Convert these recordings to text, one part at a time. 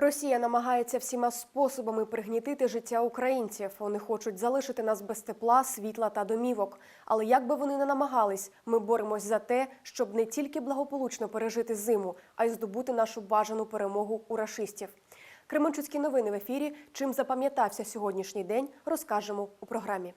Росія намагається всіма способами пригнітити життя українців. Вони хочуть залишити нас без тепла, світла та домівок. Але як би вони не намагались, ми боремось за те, щоб не тільки благополучно пережити зиму, а й здобути нашу бажану перемогу у рашистів. Кременчуцькі новини в ефірі. Чим запам'ятався сьогоднішній день, розкажемо у програмі.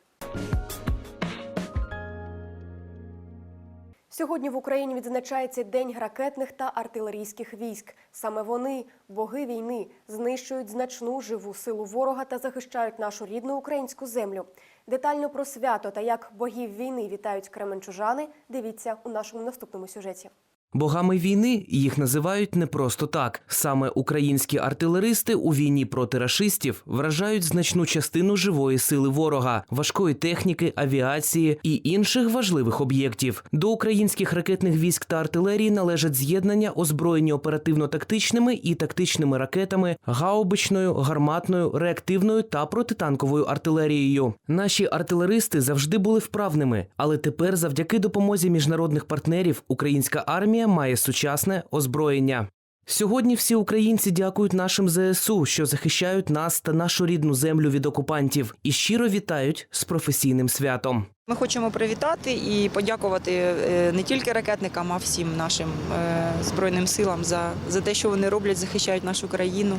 Сьогодні в Україні відзначається День ракетних та артилерійських військ. Саме вони, боги війни, знищують значну живу силу ворога та захищають нашу рідну українську землю. Детально про свято та як богів війни вітають кременчужани. Дивіться у нашому наступному сюжеті. Богами війни їх називають не просто так. Саме українські артилеристи у війні проти рашистів вражають значну частину живої сили ворога, важкої техніки, авіації і інших важливих об'єктів. До українських ракетних військ та артилерії належать з'єднання, озброєні оперативно-тактичними і тактичними ракетами, гаубичною, гарматною, реактивною та протитанковою артилерією. Наші артилеристи завжди були вправними, але тепер, завдяки допомозі міжнародних партнерів, українська армія має сучасне озброєння. Сьогодні всі українці дякують нашим ЗСУ, що захищають нас та нашу рідну землю від окупантів, і щиро вітають з професійним святом. Ми хочемо привітати і подякувати е, не тільки ракетникам, а всім нашим е, збройним силам за, за те, що вони роблять, захищають нашу країну.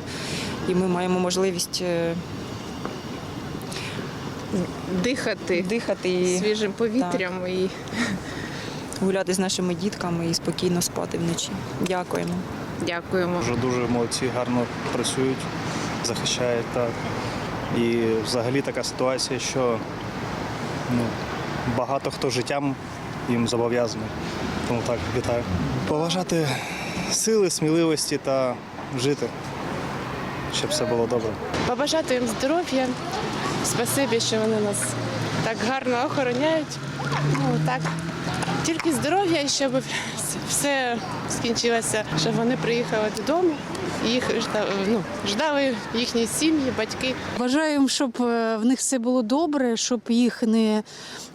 І ми маємо можливість е, дихати дихати свіжим повітрям і гуляти з нашими дітками і спокійно спати вночі. Дякуємо. дякуємо. Дуже дуже молодці, гарно працюють, захищають так. І взагалі така ситуація, що ну, багато хто життям їм зобов'язаний. Тому так, вітаю. Поважати сили, сміливості та жити, щоб все було добре. Побажати їм здоров'я. Спасибі, що вони нас так гарно охороняють. Ну так. Тільки здоров'я, і щоб все скінчилося, щоб вони приїхали додому. і Їх ну, ждали їхні сім'ї, батьки. Бажаємо, щоб е, в них все було добре, щоб їх не,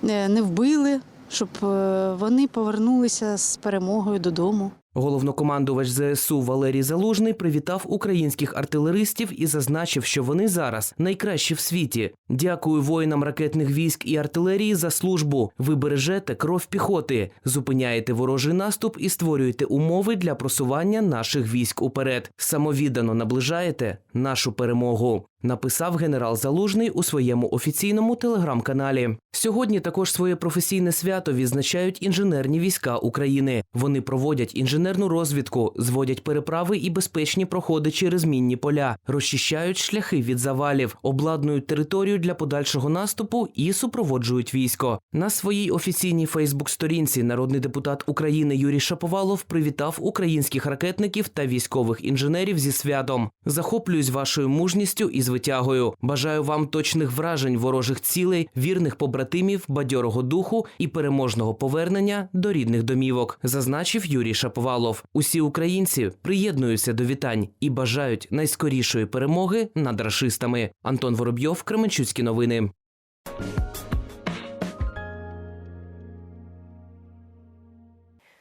не не вбили, щоб е, вони повернулися з перемогою додому. Головнокомандувач ЗСУ Валерій Залужний привітав українських артилеристів і зазначив, що вони зараз найкращі в світі. Дякую воїнам ракетних військ і артилерії за службу. Ви бережете кров піхоти, зупиняєте ворожий наступ і створюєте умови для просування наших військ уперед. Самовіддано наближаєте нашу перемогу. Написав генерал Залужний у своєму офіційному телеграм-каналі. Сьогодні також своє професійне свято відзначають інженерні війська України. Вони проводять інженерну розвідку, зводять переправи і безпечні проходи через мінні поля, розчищають шляхи від завалів, обладнують територію для подальшого наступу і супроводжують військо. На своїй офіційній Фейсбук-сторінці народний депутат України Юрій Шаповалов привітав українських ракетників та військових інженерів зі святом. Захоплююсь вашою мужністю і звитягою. Бажаю вам точних вражень ворожих цілей, вірних побратимів, бадьорого духу і переможного повернення до рідних домівок, зазначив Юрій Шаповалов. Усі українці приєднуються до вітань і бажають найскорішої перемоги над рашистами. Антон Воробйов, Кременчуцькі новини.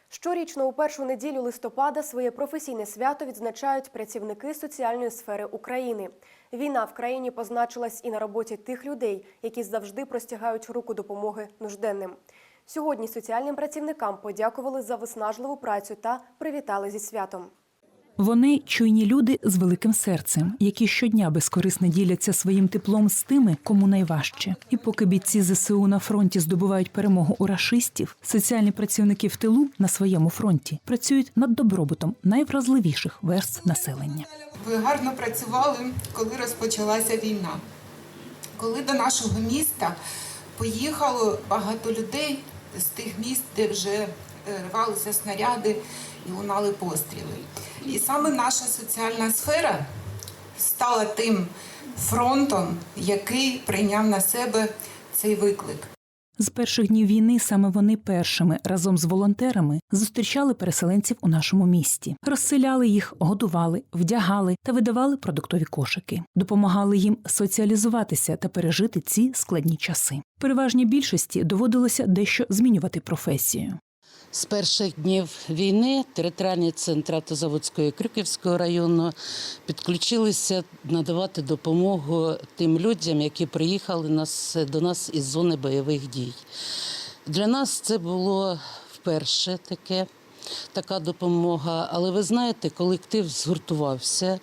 Щорічно у першу неділю листопада своє професійне свято відзначають працівники соціальної сфери України. Війна в країні позначилась і на роботі тих людей, які завжди простягають руку допомоги нужденним. Сьогодні соціальним працівникам подякували за виснажливу працю та привітали зі святом. Вони чуйні люди з великим серцем, які щодня безкорисно діляться своїм теплом з тими, кому найважче. І поки бійці ЗСУ на фронті здобувають перемогу у рашистів, соціальні працівники в тилу на своєму фронті працюють над добробутом найвразливіших верств населення. Ви гарно працювали, коли розпочалася війна. Коли до нашого міста поїхало багато людей з тих міст, де вже е, рвалися снаряди і лунали постріли. І саме наша соціальна сфера стала тим фронтом, який прийняв на себе цей виклик. З перших днів війни саме вони першими разом з волонтерами зустрічали переселенців у нашому місті, розселяли їх, годували, вдягали та видавали продуктові кошики, допомагали їм соціалізуватися та пережити ці складні часи. Переважній більшості доводилося дещо змінювати професію. З перших днів війни територіальні центри Автозаводського і Крюківського району підключилися надавати допомогу тим людям, які приїхали до нас із зони бойових дій. Для нас це було вперше таке, така допомога. Але ви знаєте, колектив згуртувався,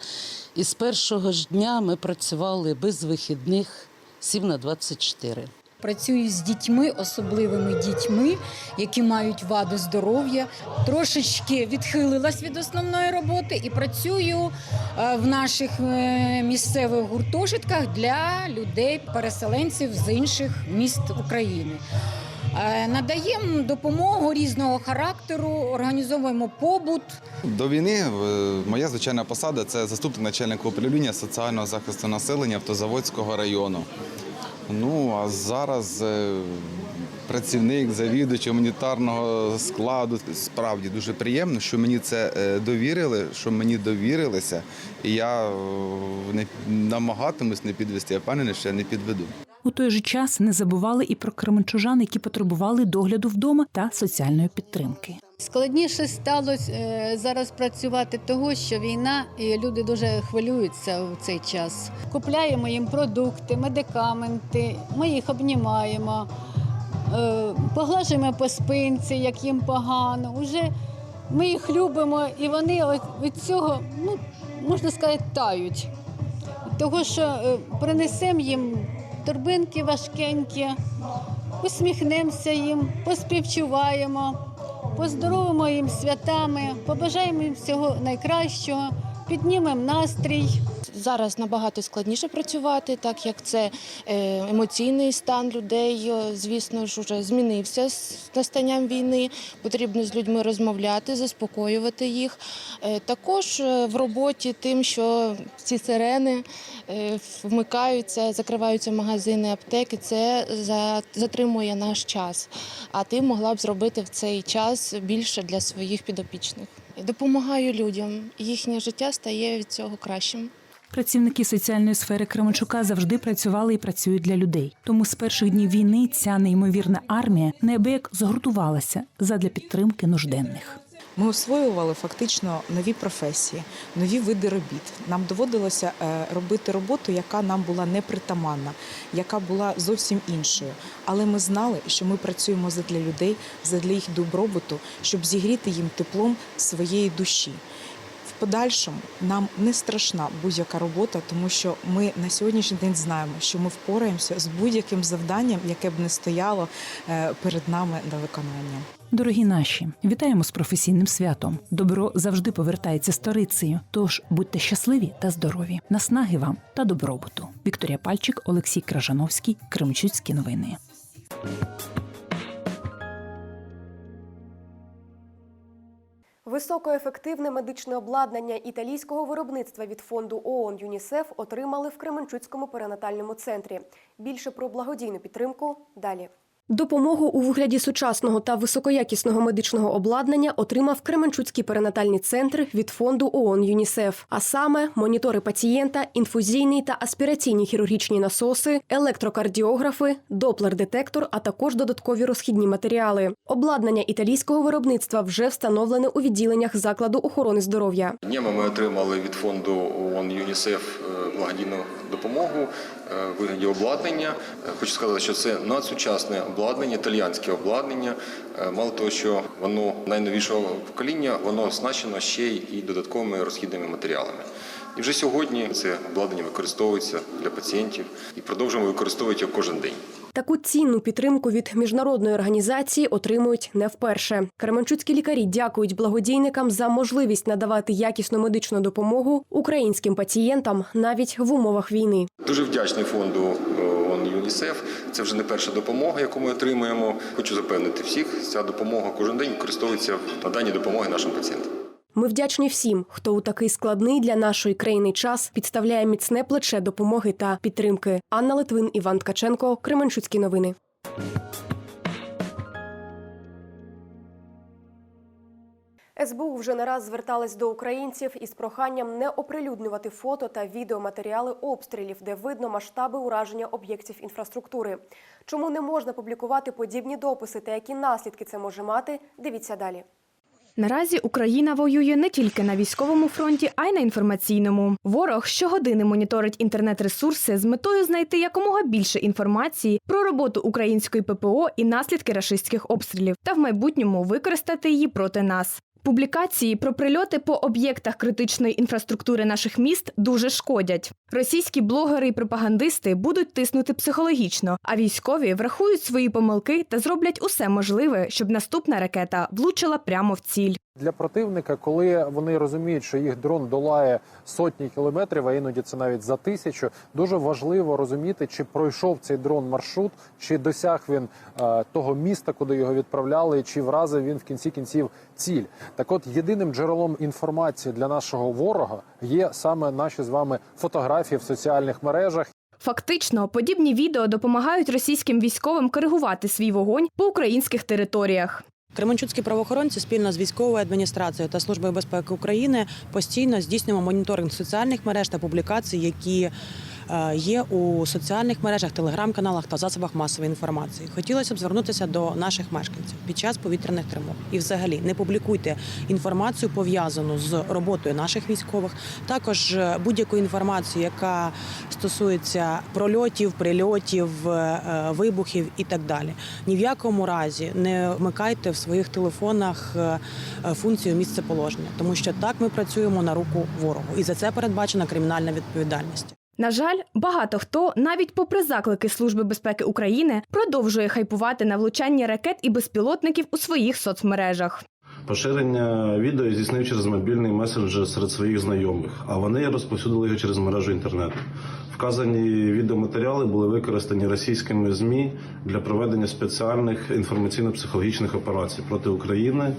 і з першого ж дня ми працювали без вихідних 7 на 24. Працюю з дітьми, особливими дітьми, які мають вади здоров'я. Трошечки відхилилась від основної роботи і працюю е, в наших е, місцевих гуртожитках для людей, переселенців з інших міст України. Е, Надаємо допомогу різного характеру, організовуємо побут. До війни моя звичайна посада це заступник начальника управління соціального захисту населення Автозаводського району. Ну а зараз е, працівник, завідувач гуманітарного складу. Справді дуже приємно, що мені це е, довірили, що мені довірилися, і я е, не намагатимусь не підвести. Я впевнений, що я не підведу. У той же час не забували і про кременчужан, які потребували догляду вдома та соціальної підтримки. Складніше стало е, зараз працювати того, що війна і люди дуже хвилюються в цей час. Купляємо їм продукти, медикаменти, ми їх обнімаємо, поглажуємо по спинці, як їм погано. Уже ми їх любимо, і вони від цього, ну можна сказати, тають. Того, що е, принесемо їм торбинки важкенькі, усміхнемося їм, поспівчуваємо, поздоровимо їм святами, побажаємо їм всього найкращого, піднімемо настрій. Зараз набагато складніше працювати, так як це е, емоційний стан людей, е, звісно ж, вже змінився з настанням війни. Потрібно з людьми розмовляти, заспокоювати їх. Е, Також в роботі тим, що ці сирени вмикаються, закриваються магазини, аптеки, це затримує наш час. А ти могла б зробити в цей час більше для своїх підопічних. Допомагаю людям, їхнє життя стає від цього кращим. Працівники соціальної сфери Кременчука завжди працювали і працюють для людей. Тому з перших днів війни ця неймовірна армія неабияк згуртувалася задля підтримки нужденних. Ми освоювали фактично нові професії, нові види робіт. Нам доводилося е, робити роботу, яка нам була непритаманна, яка була зовсім іншою. Але ми знали, що ми працюємо задля людей, задля їх добробуту, щоб зігріти їм теплом своєї душі. Подальшому нам не страшна будь-яка робота, тому що ми на сьогоднішній день знаємо, що ми впораємося з будь-яким завданням, яке б не стояло е, перед нами на виконання. Дорогі наші, вітаємо з професійним святом. Добро завжди повертається сторицею. Тож будьте щасливі та здорові. Наснаги вам та добробуту. Вікторія Пальчик, Олексій Кражановський, Кремчуцькі новини. Високоефективне медичне обладнання італійського виробництва від фонду ООН ЮНІСЕФ отримали в Кременчуцькому перинатальному центрі. Більше про благодійну підтримку далі. Допомогу у вигляді сучасного та високоякісного медичного обладнання отримав Кременчуцький перинатальний центр від фонду ООН ЮНІСЕФ. А саме монітори пацієнта, інфузійні та аспіраційні хірургічні насоси, електрокардіографи, доплер-детектор, а також додаткові розхідні матеріали. Обладнання італійського виробництва вже встановлене у відділеннях закладу охорони здоров'я. Днями ми отримали від фонду ООН ЮНІСЕФ е, благодійну допомогу вигляді обладнання. Е, Хочу сказати, що це надсучасне обладнання, італіянське обладнання. Е, Мало того, що воно найновішого покоління, воно оснащено ще й додатковими розхідними матеріалами. І вже сьогодні це обладнання використовується для пацієнтів і продовжуємо використовувати його кожен день. Таку цінну підтримку від міжнародної організації отримують не вперше. Кременчуцькі лікарі дякують благодійникам за можливість надавати якісну медичну допомогу українським пацієнтам навіть в умовах війни. Дуже вдячний фонду ЮНІСЕФ. Це вже не перша допомога, яку ми отримуємо. Хочу запевнити всіх, ця допомога кожен день використовується в наданні допомоги нашим пацієнтам. Ми вдячні всім, хто у такий складний для нашої країни час підставляє міцне плече допомоги та підтримки. Анна Литвин, Іван Ткаченко, Кременчуцькі новини. СБУ вже не раз звертались до українців із проханням не оприлюднювати фото та відеоматеріали обстрілів, де видно масштаби ураження об'єктів інфраструктури. Чому не можна публікувати подібні дописи та які наслідки це може мати? Дивіться далі. Наразі Україна воює не тільки на військовому фронті, а й на інформаційному. Ворог щогодини моніторить інтернет-ресурси з метою знайти якомога більше інформації про роботу української ППО і наслідки рашистських обстрілів, та в майбутньому використати її проти нас. Публікації про прильоти по об'єктах критичної інфраструктури наших міст дуже шкодять. Російські блогери і пропагандисти будуть тиснути психологічно, а військові врахують свої помилки та зроблять усе можливе, щоб наступна ракета влучила прямо в ціль. Для противника, коли вони розуміють, що їх дрон долає сотні кілометрів, а іноді це навіть за тисячу, дуже важливо розуміти, чи пройшов цей дрон маршрут, чи досяг він е, того міста, куди його відправляли, чи вразив він в кінці кінців ціль. Так, от єдиним джерелом інформації для нашого ворога є саме наші з вами фотографії в соціальних мережах. Фактично, подібні відео допомагають російським військовим коригувати свій вогонь по українських територіях. Кременчуцькі правоохоронці спільно з військовою адміністрацією та службою безпеки України постійно здійснюємо моніторинг соціальних мереж та публікацій, які є у соціальних мережах, телеграм-каналах та засобах масової інформації. Хотілося б звернутися до наших мешканців під час повітряних тривог. І, взагалі, не публікуйте інформацію пов'язану з роботою наших військових. Також е, будь-яку інформацію, яка стосується прольотів, прильотів, е, вибухів і так далі. Ні в якому разі не вмикайте в своїх телефонах е, е, функцію місцеположення, тому що так ми працюємо на руку ворогу, і за це передбачена кримінальна відповідальність. На жаль, багато хто, навіть попри заклики Служби безпеки України, продовжує хайпувати на влучанні ракет і безпілотників у своїх соцмережах. Поширення відео здійснив через мобільний месенджер серед своїх знайомих, а вони розповсюдили його через мережу інтернету. Вказані відеоматеріали були використані російськими ЗМІ для проведення спеціальних інформаційно-психологічних операцій проти України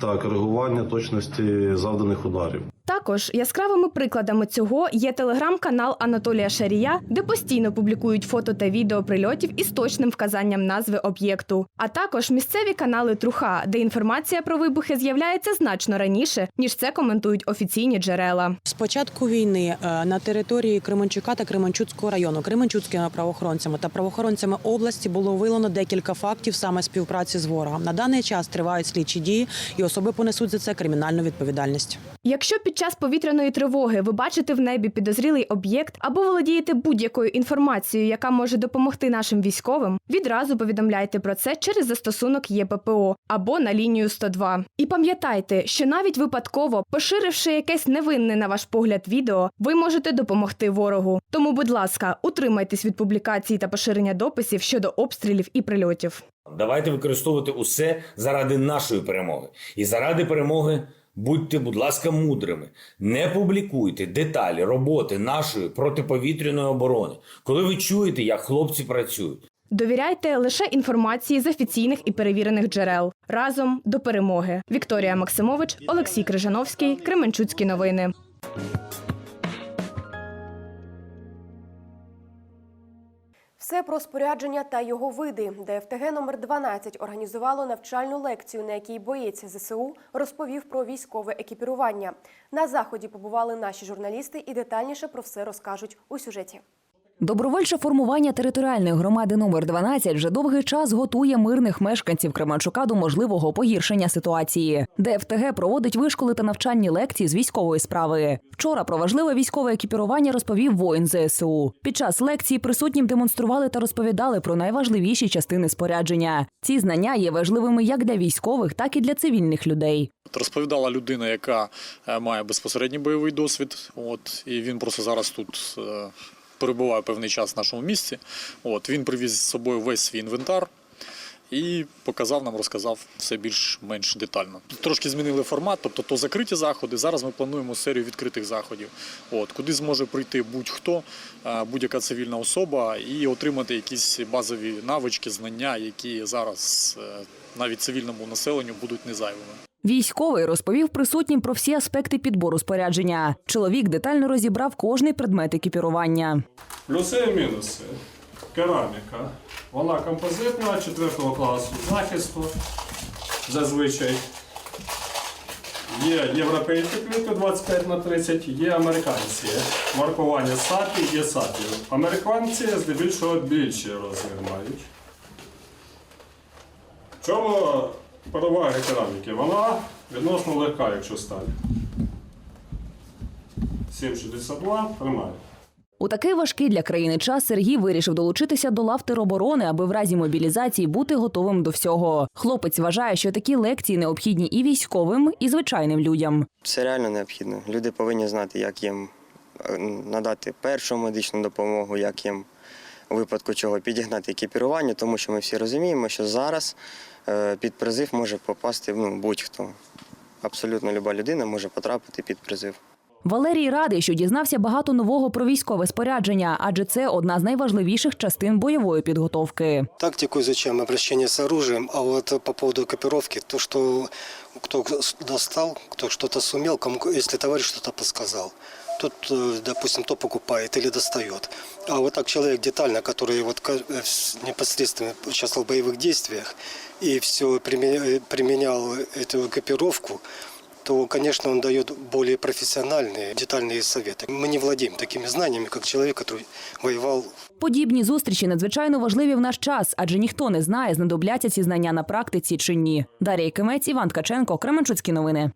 та коригування точності завданих ударів. Також яскравими прикладами цього є телеграм-канал Анатолія Шарія, де постійно публікують фото та відео прильотів із точним вказанням назви об'єкту. А також місцеві канали Труха, де інформація про вибухи з'являється значно раніше, ніж це коментують офіційні джерела. З початку війни е, на території Кременчука та Кременчуцького району Кременчуцькими правоохоронцями та правоохоронцями області було виявлено декілька фактів саме співпраці з ворогом. На даний час тривають слідчі дії, і особи понесуть за це кримінальну відповідальність. Якщо під час повітряної тривоги ви бачите в небі підозрілий об'єкт або володієте будь-якою інформацією, яка може допомогти нашим військовим, відразу повідомляйте про це через застосунок ЄППО або на лінію 102. І пам'ятайте, що навіть випадково, поширивши якесь невинне на ваш погляд відео, ви можете допомогти ворогу. Тому, будь ласка, утримайтесь від публікацій та поширення дописів щодо обстрілів і прильотів. Давайте використовувати усе заради нашої перемоги. І заради перемоги будьте, будь ласка, мудрими. Не публікуйте деталі роботи нашої протиповітряної оборони, коли ви чуєте, як хлопці працюють. Довіряйте лише інформації з офіційних і перевірених джерел. Разом до перемоги. Вікторія Максимович, Олексій Крижановський, Кременчуцькі новини. Все про спорядження та його види. ДФТГ номер 12 організувало навчальну лекцію, на якій боєць ЗСУ розповів про військове екіпірування. На заході побували наші журналісти і детальніше про все розкажуть у сюжеті. Добровольче формування територіальної громади номер 12 вже довгий час готує мирних мешканців Кременчука до можливого погіршення ситуації. ДФТГ проводить вишколи та навчальні лекції з військової справи. Вчора про важливе військове екіпірування розповів воїн ЗСУ. Під час лекції присутнім демонстрували та розповідали про найважливіші частини спорядження. Ці знання є важливими як для військових, так і для цивільних людей. Розповідала людина, яка е, має безпосередній бойовий досвід. От і він просто зараз тут е, перебуває певний час в нашому місті. От він привіз з собою весь свій інвентар. І показав нам, розказав все більш-менш детально. Трошки змінили формат, тобто то закриті заходи. Зараз ми плануємо серію відкритих заходів, от куди зможе прийти будь-хто, е, будь-яка цивільна особа, і отримати якісь базові навички, знання, які зараз е, навіть цивільному населенню будуть незайвими. Військовий розповів присутнім про всі аспекти підбору спорядження. Чоловік детально розібрав кожний предмет екіпірування. Плюси і мінуси. Кераміка. Вона композитна 4 класу захисту зазвичай. Є європейські квітки 25 на 30, є американці. Маркування сапі, є сапі. Американці здебільшого більший розмір. Чому перевага кераміки? Вона відносно легка, якщо сталь. 7,62 тримає. У такий важкий для країни час Сергій вирішив долучитися до лав тероборони, аби в разі мобілізації бути готовим до всього. Хлопець вважає, що такі лекції необхідні і військовим, і звичайним людям. Це реально необхідно. Люди повинні знати, як їм е, надати першу медичну допомогу, як їм у випадку чого підігнати екіпірування, тому що ми всі розуміємо, що зараз під призив може попасти ну, будь-хто. Абсолютно люба людина може потрапити під призив. Валерій радий, що дізнався багато нового про військове спорядження, адже це одна з найважливіших частин бойової підготовки. Тактику изучаем, обращение с оружием, а вот по поводу экипировки, то, что кто достал, кто что-то сумел, кому, если товарищ что-то подсказал, тот, э, допустим, то покупает или достает. А вот так человек детально, который вот ка- э, с- непосредственно участвовал в боевых действиях и все применял эту экипировку, то, конечно, он дает более профессиональные, детальные советы. Мы не владеем такими знаниями, как человек, который воевал Подібні зустрічі надзвичайно важливі в наш час, адже ніхто не знає, знадобляться ці знання на практиці чи ні. Дар'я Кимець, Іван Ткаченко, Кременчуцькі новини.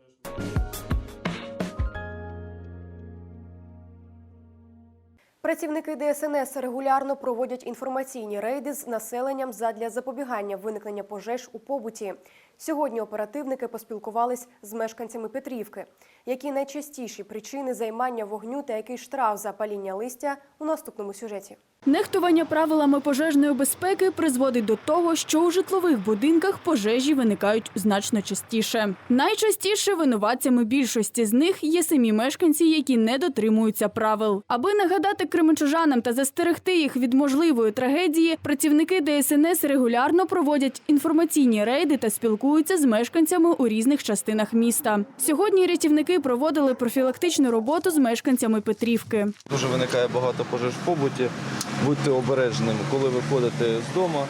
Працівники ДСНС регулярно проводять інформаційні рейди з населенням задля запобігання виникнення пожеж у побуті. Сьогодні оперативники поспілкувались з мешканцями Петрівки. Які найчастіші причини займання вогню та який штраф за паління листя у наступному сюжеті. Нехтування правилами пожежної безпеки призводить до того, що у житлових будинках пожежі виникають значно частіше. Найчастіше винуватцями більшості з них є самі мешканці, які не дотримуються правил. Аби нагадати кременчужанам та застерегти їх від можливої трагедії, працівники ДСНС регулярно проводять інформаційні рейди та спілкуються з мешканцями у різних частинах міста. Сьогодні рятівники проводили профілактичну роботу з мешканцями Петрівки. Дуже виникає багато пожеж в побуті. Будьте обережними, коли виходите з дому,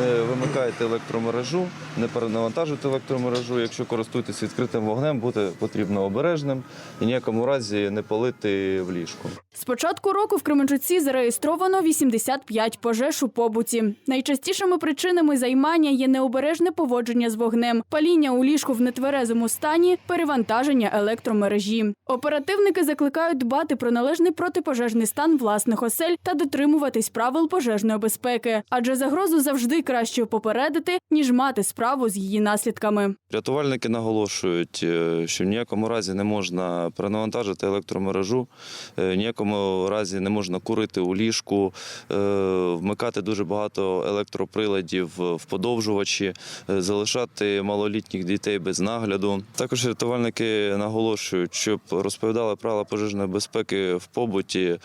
вимикаєте електромережу, не перенавантажуйте електромережу. Якщо користуєтесь відкритим вогнем, бути потрібно обережним і ніякому разі не палити в ліжку. З початку року в Кременчуці зареєстровано 85 пожеж у побуті. Найчастішими причинами займання є необережне поводження з вогнем, паління у ліжку в нетверезому стані, перевантаження електромережі. Оперативники закликають дбати про належний протипожежний стан власних осель та дотримуватись правил пожежної безпеки, адже загрозу завжди краще попередити, ніж мати справу з її наслідками. Рятувальники наголошують, е, що в ніякому разі не можна перенавантажити електромережу, е, в ніякому разі не можна курити у ліжку, е, вмикати дуже багато електроприладів в подовжувачі, залишати малолітніх дітей без нагляду. Також рятувальники наголошують, щоб розповідали правила пожежної безпеки в побуті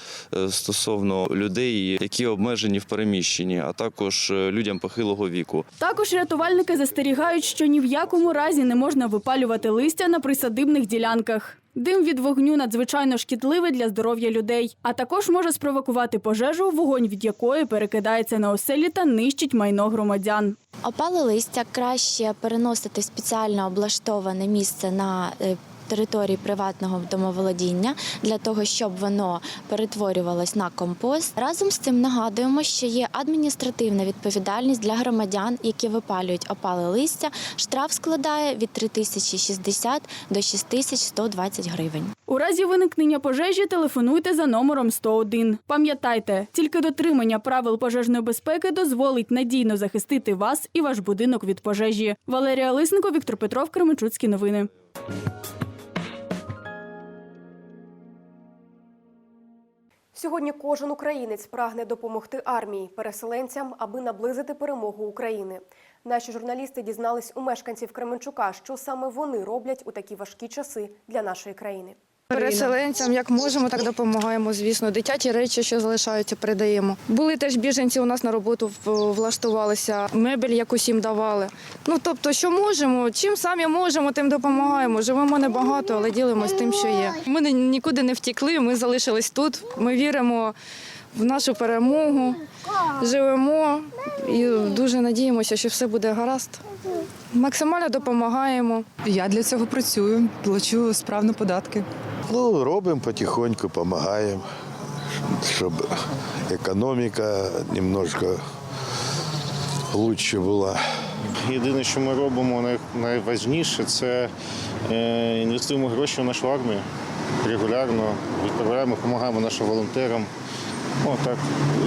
стосовно людей, які обмежені в переміщенні, а також людям похилого віку. Також рятувальники застерігають, що ні в якому разі не можна випалювати листя на присадибних ділянках. Дим від вогню надзвичайно шкідливий для здоров'я людей, а також може спровокувати пожежу, вогонь від якої перекидається на оселі та нищить майно громадян. Опале листя краще переносити в спеціально облаштоване місце на е, території приватного домоволодіння для того, щоб воно перетворювалось на компост. Разом з цим нагадуємо, що є адміністративна відповідальність для громадян, які випалюють опале листя. Штраф складає від 3060 до 6120 гривень. У разі виникнення пожежі телефонуйте за номером 101. Пам'ятайте, тільки дотримання правил пожежної безпеки дозволить надійно захистити вас і ваш будинок від пожежі. Валерія Лисенко, Віктор Петров, Кременчуцькі новини. Сьогодні кожен українець прагне допомогти армії, переселенцям, аби наблизити перемогу України. Наші журналісти дізнались у мешканців Кременчука, що саме вони роблять у такі важкі часи для нашої країни. Переселенцям як можемо, так допомагаємо. Звісно, дитячі речі, що залишаються, передаємо. Були теж біженці у нас на роботу влаштувалися, мебель якусь їм давали. Ну тобто, що можемо, чим самі можемо, тим допомагаємо. Живемо небагато, але ділимося тим, що є. Ми ні- нікуди не втікли. Ми залишились тут. Ми віримо в нашу перемогу. Живемо і дуже надіємося, що все буде гаразд. Максимально допомагаємо. Я для цього працюю, плачу справно податки. Ну, робимо потихоньку, допомагаємо, щоб економіка немножко краще була. Єдине, що ми робимо найважніше, це е, інвестуємо гроші в нашу армію регулярно, відправляємо, допомагаємо нашим волонтерам. Отак.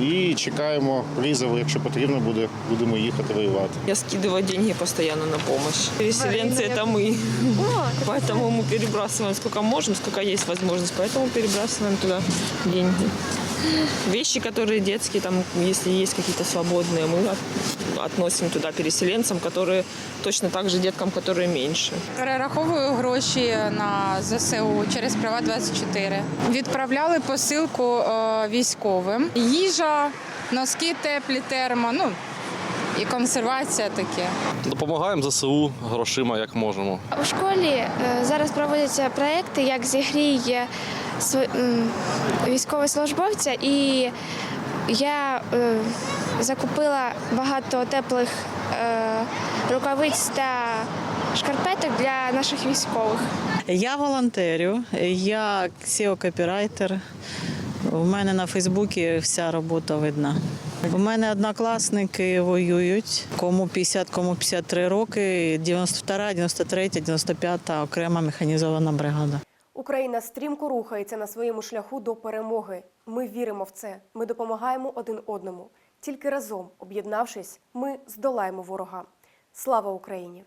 І чекаємо призову, якщо потрібно буде, будемо їхати воювати. Я скидываю деньги постоянно на помощь. Переселенцы это мы. Поэтому мы перебрасываем сколько можем, сколько есть возможность. Поэтому перебрасываем туда деньги. Вещи, которые детские, там, если есть какие-то свободные, мы от- относим туда переселенцам, которые точно так же деткам, которые меньше. Перераховую гроші на ЗСУ через Приват 24 Відправляли посилку е, військовим. Їжа, носки теплі, термо, ну і консервація таке. Допомагаємо ЗСУ грошима, як можемо. У школі е, зараз проводяться проекти, як зігріє св- м, військовослужбовця, і я е, закупила багато теплих е, рукавиць та шкарпеток для наших військових. Я волонтерю, я SEO-копірайтер. У мене на Фейсбуці вся робота видна. У мене однокласники воюють, кому 50, кому 53 роки, 92, 93, 95 окрема механізована бригада. Україна стрімко рухається на своєму шляху до перемоги. Ми віримо в це. Ми допомагаємо один одному. Тільки разом, об'єднавшись, ми здолаємо ворога. Слава Україні!